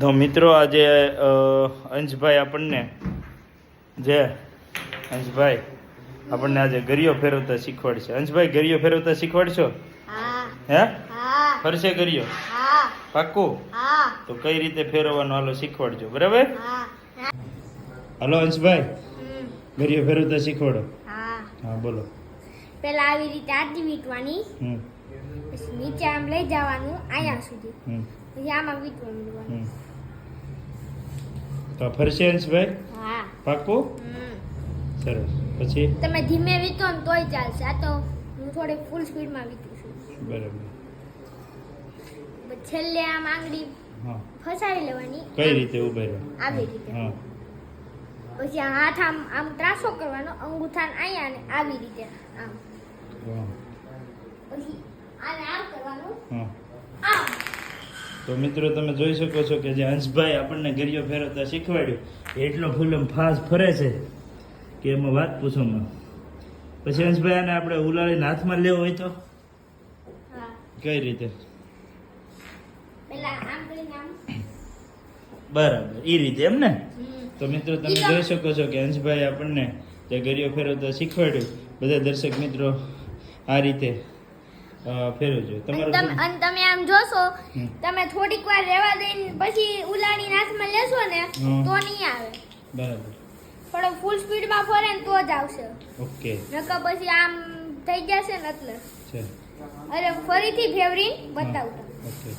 તો મિત્રો આજે અંશભાઈ આપણને જે અંશભાઈ આપણને આજે ગરિયો ફેરવતા શીખવાડશે. અંશભાઈ ગરિયો ફેરવતા શીખવાડશો? હે. ફરશે ગરિયો? પાક્કું? તો કઈ રીતે ફેરવવાનો? હાલો શીખવાડજો. બરાબર? હાલો અંશભાઈ. ગરિયો ફેરવતા શીખવાડો. હા. બોલો. પેલા આવી રીતે આટલી વીંટવાની. હમ. નીચે આમ લઈ જવાનું અહીંયા સુધી. પછી આમાં વીંટવાનું લેવાનું. તો ફરશે અંશભાઈ હા. પાકું સરસ. પછી? તમે ધીમે વીતો ને તોય ચાલશે. આ તો હું થોડી ફૂલ સ્પીડમાં વીતું છું. બરાબર. છેલ્લે આમ આંગળી ફસાવી લેવાની. કઈ રીતે ઊભા આવી રીતે. હા. પછી હાથ આમ આમ ત્રાસો કરવાનો અંગૂઠા અહીંયા ને આવી રીતે. આમ. પછી આને આમ કરવાનું હા આમ તો મિત્રો તમે જોઈ શકો છો કે જે હંસભાઈ આપણને ગરિયો ફેરવતા શીખવાડ્યું એટલો ફૂલમ ફાસ ફરે છે કે એમાં વાત પૂછોમાં પછી હંસભાઈ આને આપણે ઉલાળીને હાથમાં લેવો હોય તો? કઈ રીતે? બરાબર એ રીતે એમ ને? તો મિત્રો તમે જોઈ શકો છો કે હંસભાઈ આપણને જે ગરિયો ફેરવતા શીખવાડ્યું. બધા દર્શક મિત્રો આ રીતે ફેરવજો. તમારું તમે અને તમે આમ જોશો તમે થોડીક વાર રહેવા દઈને પછી ઉલાડી હાથમાં લેશો ને તો નહીં આવે. બરાબર. થોડો ફૂલ સ્પીડમાં ફરે ને તો જ આવશે. ઓકે. નકર પછી આમ થઈ જશે ને એટલે. અરે ફરીથી ફેવરી બતાવતા ઓકે.